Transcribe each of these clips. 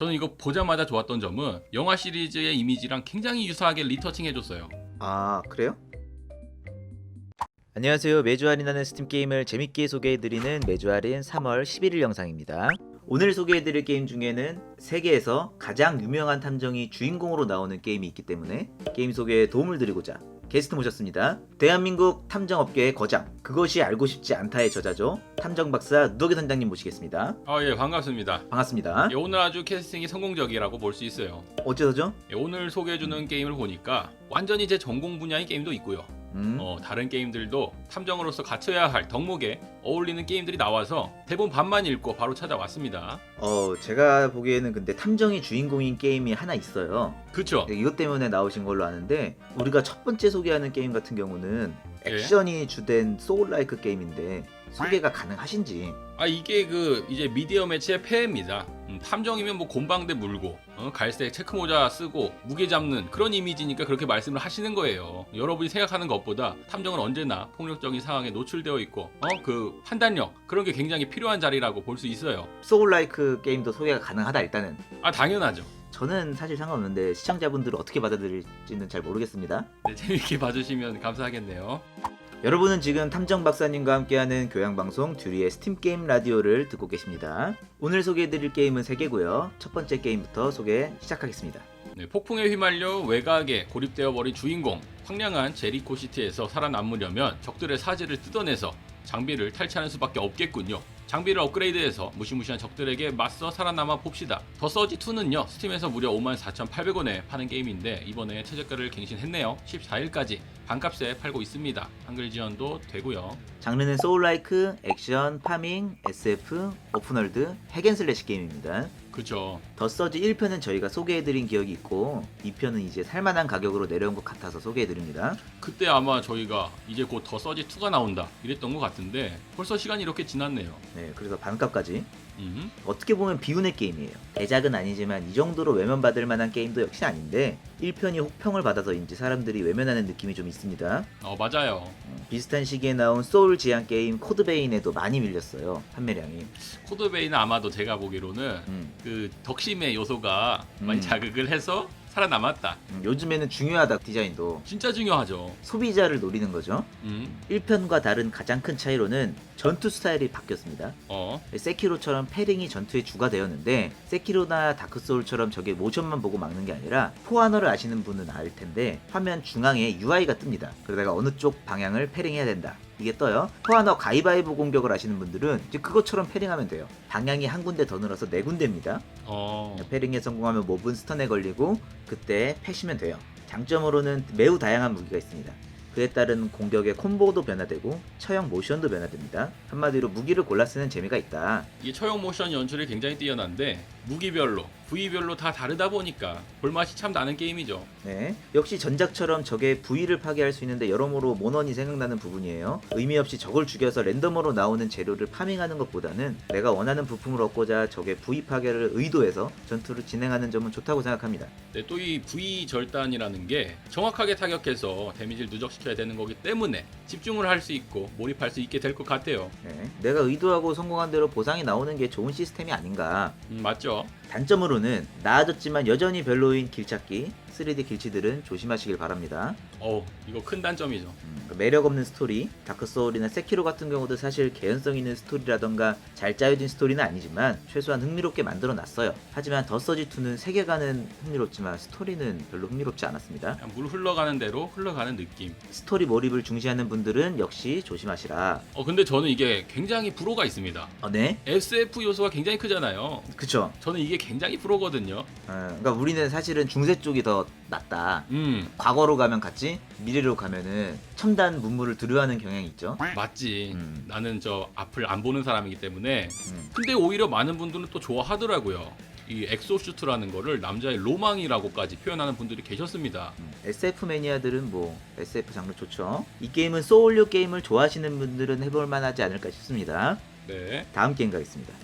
저는 이거 보자마자 좋았던 점은 영화 시리즈의 이미지랑 굉장히 유사하게 리터칭 해줬어요. 아 그래요? 안녕하세요. 매주 할인하는 스팀 게임을 재밌게 소개해드리는 매주 할인 3월 11일 영상입니다. 오늘 소개해드릴 게임 중에는 세계에서 가장 유명한 탐정이 주인공으로 나오는 게임이 있기 때문에 게임 소개에 도움을 드리고자 게스트 모셨습니다. 대한민국 탐정업계의 거장, 그것이 알고 싶지 않다의 저자죠. 탐정 박사 누더기 선장님 모시겠습니다. 아 예 반갑습니다. 반갑습니다. 예, 오늘 아주 캐스팅이 성공적이라고 볼 수 있어요. 어째서죠? 예, 오늘 소개해주는 게임을 보니까 완전히 제 전공 분야의 게임도 있고요. 음, 어, 다른 게임들도 탐정으로서 갖춰야 할 덕목에 어울리는 게임들이 나와서 대본 반만 읽고 바로 찾아왔습니다. 어, 제가 보기에는 근데 탐정이 주인공인 게임이 하나 있어요. 그쵸? 이것 때문에 나오신 걸로 아는데 우리가 첫 번째 소개하는 게임 같은 경우는 예. 액션이 주된 소울라이크 게임인데 소개가 가능하신지 아 이게 그 이제 미디어 매치의 폐해입니다. 음, 탐정이면 뭐 곰방대 물고 어, 갈색 체크 모자 쓰고 무게 잡는 그런 이미지니까 그렇게 말씀을 하시는 거예요. 여러분이 생각하는 것보다 탐정은 언제나 폭력적인 상황에 노출되어 있고 어 그 판단력 그런 게 굉장히 필요한 자리라고 볼 수 있어요. 소울라이크 게임도 소개가 가능하다 일단은 아 당연하죠. 저는 사실 상관없는데 시청자분들은 어떻게 받아들일지는 잘 모르겠습니다 네, 재밌게 봐주시면 감사하겠네요. 여러분은 지금 탐정 박사님과 함께하는 교양방송 듀리의 스팀 게임 라디오를 듣고 계십니다. 오늘 소개해드릴 게임은 3개고요. 첫 번째 게임부터 소개 시작하겠습니다. 네, 폭풍에 휘말려 외곽에 고립되어 버린 주인공 황량한 제리코 시티에서 살아남으려면 적들의 사지를 뜯어내서 장비를 탈취하는 수밖에 없겠군요. 장비를 업그레이드해서 무시무시한 적들에게 맞서 살아남아 봅시다. 더 서지2는요 스팀에서 무려 54,800원에 파는 게임인데 이번에 최저가를 갱신했네요. 14일까지 반값에 팔고 있습니다. 한글 지원도 되고요. 장르는 소울라이크, 액션, 파밍, SF, 오픈월드, 핵앤슬래시 게임입니다 그죠. 더 서지 1편은 저희가 소개해드린 기억이 있고 2편은 이제 살만한 가격으로 내려온 것 같아서 소개해드립니다. 그때 아마 저희가 이제 곧 더 서지 2가 나온다 이랬던 것 같은데 벌써 시간이 이렇게 지났네요. 네, 그래서 반값까지 음. 어떻게 보면 비운의 게임이에요. 대작은 아니지만 이 정도로 외면받을 만한 게임도 역시 아닌데 1편이 혹평을 받아서인지 사람들이 외면하는 느낌이 좀 있습니다. 어 맞아요. 음, 비슷한 시기에 나온 소울 지향 게임 코드베인에도 많이 밀렸어요. 판매량이. 코드베이는 아마도 제가 보기로는 음, 그 덕심의 요소가 많이 음. 자극을 해서 살아남았다. 음, 요즘에는 중요하다 디자인도 진짜 중요하죠. 소비자를 노리는 거죠. 음, 1편과 다른 가장 큰 차이로는 전투 스타일이 바뀌었습니다. 어, 세키로처럼 패링이 전투의 주가 되었는데 세키로나 다크소울처럼 저게 모션만 보고 막는 게 아니라 포아너를 아시는 분은 알 텐데 화면 중앙에 UI가 뜹니다. 그러다가 어느 쪽 방향을 패링해야 된다. 이게 떠요. 포아너 가위바위보 공격을 아시는 분들은 이제 그것처럼 패링하면 돼요. 방향이 한 군데 더 늘어서 네 군데입니다. 어, 패링에 성공하면 몹은 스턴에 걸리고 그때 패시면 돼요. 장점으로는 매우 다양한 무기가 있습니다. 그에 따른 공격의 콤보도 변화되고 처형 모션도 변화됩니다. 한마디로 무기를 골라 쓰는 재미가 있다. 이게 처형 모션 연출이 굉장히 뛰어난데 무기별로, 부위별로 다 다르다 보니까 볼맛이 참 나는 게임이죠. 네. 역시 전작처럼 적의 부위를 파괴할 수 있는데 여러모로 모넌이 생각나는 부분이에요. 의미 없이 적을 죽여서 랜덤으로 나오는 재료를 파밍하는 것보다는 내가 원하는 부품을 얻고자 적의 부위 파괴를 의도해서 전투를 진행하는 점은 좋다고 생각합니다. 네, 또 이 부위 절단이라는 게 정확하게 타격해서 데미지를 누적시켜야 되는 거기 때문에 집중을 할 수 있고 몰입할 수 있게 될 것 같아요. 네. 내가 의도하고 성공한 대로 보상이 나오는 게 좋은 시스템이 아닌가. 음, 맞죠? 단점으로 는 나아졌지만 여전히 별로인 길찾기, 3D 길치들은 조심하시길 바랍니다. 어우, 이거 큰 단점이죠. 음, 매력 없는 스토리, 다크소울이나 세키로 같은 경우도 사실 개연성 있는 스토리라던가 잘 짜여진 스토리는 아니지만 최소한 흥미롭게 만들어 놨어요. 하지만 더 서지2는 세계관은 흥미롭지만 스토리는 별로 흥미롭지 않았습니다. 그냥 물 흘러가는 대로 흘러가는 느낌. 스토리 몰입을 중시하는 분들은 역시 조심하시라. 어, 근데 저는 이게 굉장히 불호가 있습니다. 어, 네? SF 요소가 굉장히 크잖아요. 그쵸. 저는 이게 굉장히 불호거든요. 어, 그러니까 우리는 사실은 중세 쪽이 더 낫다. 음, 과거로 가면 같지 미래로 가면은 첨단 문물을 두려워하는 경향이 있죠. 맞지. 음. 나는 저 앞을 안 보는 사람이기 때문에. 음. 근데 오히려 많은 분들은 또 좋아하더라고요. 이 엑소슈트라는 거를 남자의 로망이라고까지 표현하는 분들이 계셨습니다. 음, SF 매니아들은 뭐 SF 장르 좋죠. 이 게임은 소울류 게임을 좋아하시는 분들은 해볼 만하지 않을까 싶습니다. 네. 다음 게임 가겠습니다.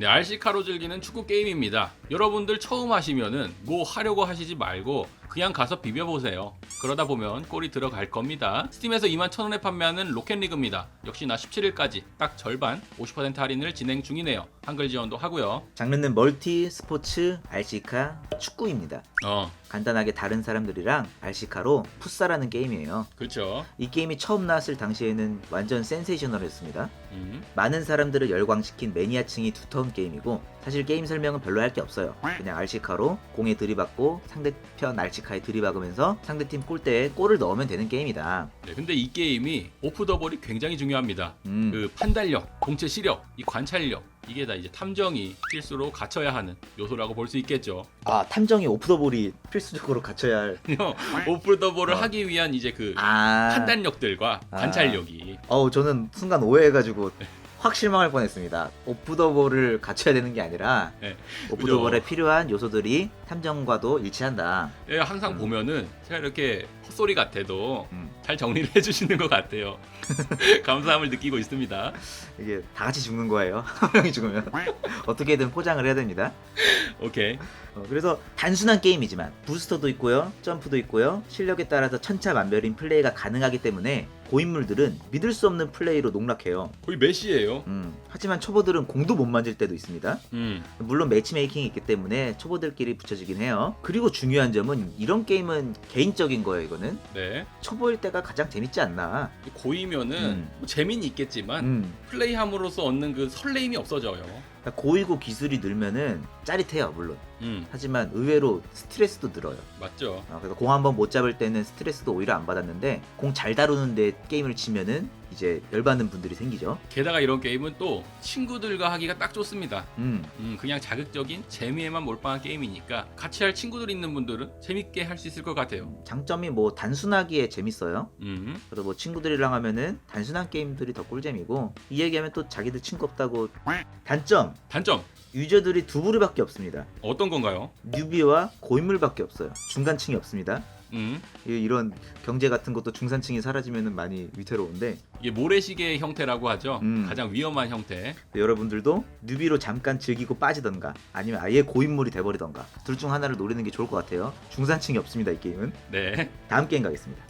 네, RC카로 즐기는 축구 게임입니다. 여러분들 처음 하시면은 뭐 하려고 하시지 말고 그냥 가서 비벼보세요. 그러다 보면 꼴이 들어갈 겁니다. 스팀에서 21,000원에 판매하는 로켓리그입니다. 역시나 17일까지 딱 절반 50% 할인을 진행 중이네요. 한글 지원도 하고요. 장르는 멀티, 스포츠, RC카, 축구입니다. 어, 간단하게 다른 사람들이랑 RC카로 풋살하는 게임이에요. 그렇죠. 이 게임이 처음 나왔을 당시에는 완전 센세이셔널했습니다. 음, 많은 사람들을 열광시킨 매니아층이 두터운 게임이고 사실 게임 설명은 별로 할 게 없어요. 그냥 RC카로 공에 들이받고 상대편 RC 카에 들이박으면서 상대팀 골대에 골을 넣으면 되는 게임이다. 네, 근데 이 게임이 오프 더 볼이 굉장히 중요합니다. 음, 그 판단력, 동체 시력, 이 관찰력 이게 다 이제 탐정이 필수로 갖춰야 하는 요소라고 볼 수 있겠죠. 아 탐정이 오프더볼이 필수적으로 갖춰야 할. 오프 더 볼을 어. 하기 위한 이제 그 아 판단력들과 아. 관찰력이 어우 저는 순간 오해해가지고 확 실망할 뻔했습니다. 오프 더 볼을 갖춰야 되는 게 아니라 네. 오프더볼에 그죠. 필요한 요소들이 탐정과도 일치한다. 예, 항상 음. 보면은 제가 이렇게 헛소리 같아도 음, 잘 정리를 해주시는 것 같아요. 감사함을 느끼고 있습니다. 이게 다 같이 죽는 거예요. 한 명이 죽으면 어떻게든 포장을 해야 됩니다. 오케이. 어, 그래서 단순한 게임이지만 부스터도 있고요, 점프도 있고요, 실력에 따라서 천차만별인 플레이가 가능하기 때문에 고인물들은 믿을 수 없는 플레이로 농락해요. 거의 메시예요. 음, 하지만 초보들은 공도 못 만질 때도 있습니다. 음, 물론 매치메이킹이 있기 때문에 초보들끼리 붙여지긴 해요. 그리고 중요한 점은 이런 게임은 개인적인 거예요. 이거는 네. 초보일 때가 가장 재밌지 않나. 고이면은 음. 뭐 재미는 있겠지만 음, 플레이함으로써 얻는 그 설레임이 없어져요. 그러니까 고이고 기술이 늘면은 짜릿해요. 물론. 음, 하지만 의외로 스트레스도 늘어요. 맞죠. 어, 그래서 공 한 번 못 잡을 때는 스트레스도 오히려 안 받았는데 공 잘 다루는데 게임을 치면은 이제 열받는 분들이 생기죠. 게다가 이런 게임은 또 친구들과 하기가 딱 좋습니다. 음, 음, 그냥 자극적인 재미에만 몰빵한 게임이니까 같이 할 친구들 있는 분들은 재밌게 할 수 있을 것 같아요. 장점이 뭐 단순하기에 재밌어요. 음, 그래서 뭐 친구들이랑 하면은 단순한 게임들이 더 꿀잼이고 이 얘기하면 또 자기들 친구 없다고 단점 단점 유저들이 두 부류밖에 없습니다. 어떤 건가요? 뉴비와 고인물밖에 없어요. 중간층이 없습니다. 음, 이- 이런 경제 같은 것도 중산층이 사라지면 많이 위태로운데 이게 모래시계의 형태라고 하죠. 음. 가장 위험한 형태. 여러분들도 뉴비로 잠깐 즐기고 빠지던가 아니면 아예 고인물이 돼버리던가 둘 중 하나를 노리는 게 좋을 것 같아요. 중산층이 없습니다 이 게임은. 네. 다음 게임 가겠습니다.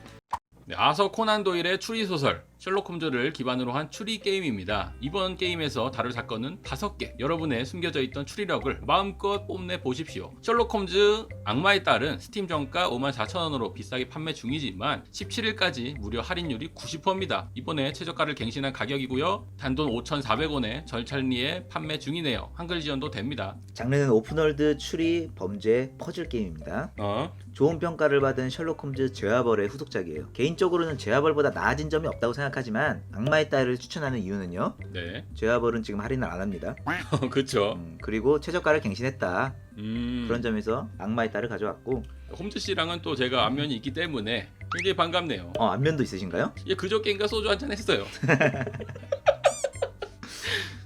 네, 아서 코난 도일의 추리 소설 셜록 홈즈를 기반으로 한 추리 게임입니다. 이번 게임에서 다룰 사건은 다섯 개. 여러분의 숨겨져 있던 추리력을 마음껏 뽐내 보십시오. 셜록 홈즈 악마의 딸은 스팀 정가 54,000원으로 비싸게 판매 중이지만 17일까지 무려 할인율이 90%입니다. 이번에 최저가를 갱신한 가격이고요. 단돈 5,400원에 절찬리에 판매 중이네요. 한글 지원도 됩니다. 장르는 오픈월드 추리 범죄 퍼즐 게임입니다. 어? 좋은 평가를 받은 셜록 홈즈 제아벌의 후속작이에요. 개인적으로는 제아벌보다 나아진 점이 없다고 생각 하지만 악마의 딸을 추천하는 이유는요. 네. 제아벌은 지금 할인을 안 합니다. 그쵸. 음, 그리고 최저가를 갱신했다. 음. 그런 점에서 악마의 딸을 가져왔고 홈즈 씨랑은 또 제가 안면이 있기 때문에 굉장히 반갑네요. 어, 안면도 있으신가요? 예, 그저께인가 소주 한 잔 했어요.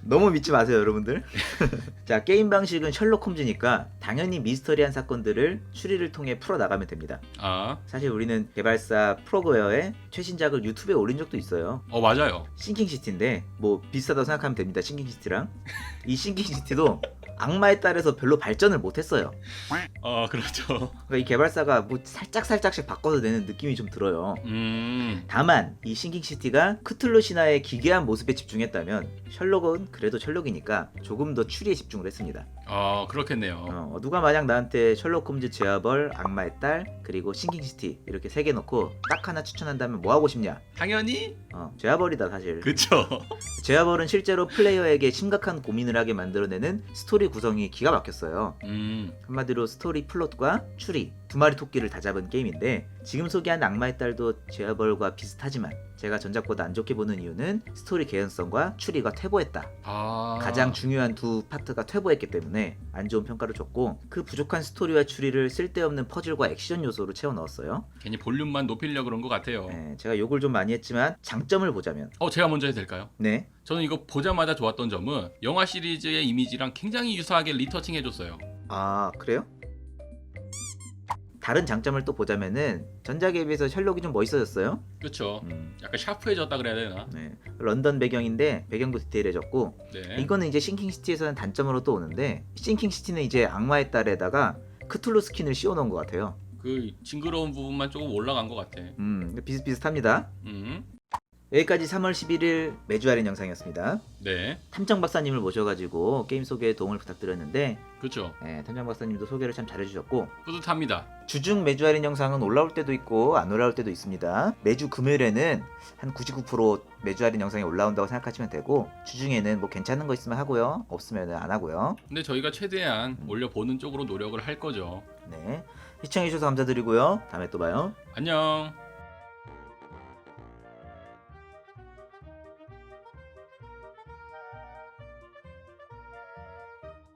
너무 믿지 마세요, 여러분들. 자, 게임 방식은 셜록 홈즈니까 당연히 미스터리한 사건들을 추리를 통해 풀어 나가면 됩니다. 아, 사실 우리는 개발사 프로그웨어의 최신작을 유튜브에 올린 적도 있어요. 어 맞아요. 싱킹시티인데 뭐 비슷하다고 생각하면 됩니다. 싱킹시티랑 이 싱킹시티도 악마의 딸에서 별로 발전을 못했어요. 어 그렇죠. 그러니까 이 개발사가 뭐 살짝 살짝씩 바꿔서 내는 느낌이 좀 들어요. 음, 다만 이 싱킹 시티가 크툴루 신화의 기괴한 모습에 집중했다면 셜록은 그래도 셜록이니까 조금 더 추리에 집중을 했습니다. 어 그렇겠네요. 어, 누가 만약 나한테 셜록 홈즈 제아벌, 악마의 딸, 그리고 싱킹 시티 이렇게 세개 놓고 딱 하나 추천한다면 뭐 하고 싶냐? 당연히 어, 제아벌이다 사실. 그쵸. 제아벌은 실제로 플레이어에게 심각한 고민을 하게 만들어내는 스토리 구성이 기가 막혔어요. 음, 한마디로 스토리 플롯과 추리 두 마리 토끼를 다 잡은 게임인데 지금 소개한 악마의 딸도 제아벌과 비슷하지만 제가 전작보다 안 좋게 보는 이유는 스토리 개연성과 추리가 퇴보했다. 아 가장 중요한 두 파트가 퇴보했기 때문에 안 좋은 평가를 줬고 그 부족한 스토리와 추리를 쓸데없는 퍼즐과 액션 요소로 채워 넣었어요. 괜히 볼륨만 높이려 그런 것 같아요. 네, 제가 욕을 좀 많이 했지만 장점을 보자면 어 제가 먼저 해도 될까요? 네 저는 이거 보자마자 좋았던 점은 영화 시리즈의 이미지랑 굉장히 유사하게 리터칭 해줬어요. 아 그래요? 다른 장점을 또 보자면은 전작에 비해서 셜록이 좀 멋있어졌어요. 그쵸. 음, 약간 샤프해졌다 그래야 되나? 네. 런던 배경인데 배경도 디테일해졌고 네. 이거는 이제 싱킹 시티에서는 단점으로 또 오는데 싱킹 시티는 이제 악마의 딸에다가 크툴루 스킨을 씌워놓은 것 같아요. 그 징그러운 부분만 조금 올라간 것 같아. 음, 비슷비슷합니다. 음, 여기까지 3월 11일 매주 할인 영상이었습니다. 네, 탐정 박사님을 모셔가지고 게임 소개에 도움을 부탁드렸는데 그렇죠. 예, 탐정 박사님도 소개를 참 잘해주셨고 뿌듯합니다. 주중 매주 할인 영상은 올라올 때도 있고 안 올라올 때도 있습니다. 매주 금요일에는 한 99% 매주 할인 영상이 올라온다고 생각하시면 되고 주중에는 뭐 괜찮은 거 있으면 하고요 없으면 안 하고요. 근데 저희가 최대한 올려보는 쪽으로 노력을 할 거죠. 네 시청해주셔서 감사드리고요. 다음에 또 봐요. 안녕.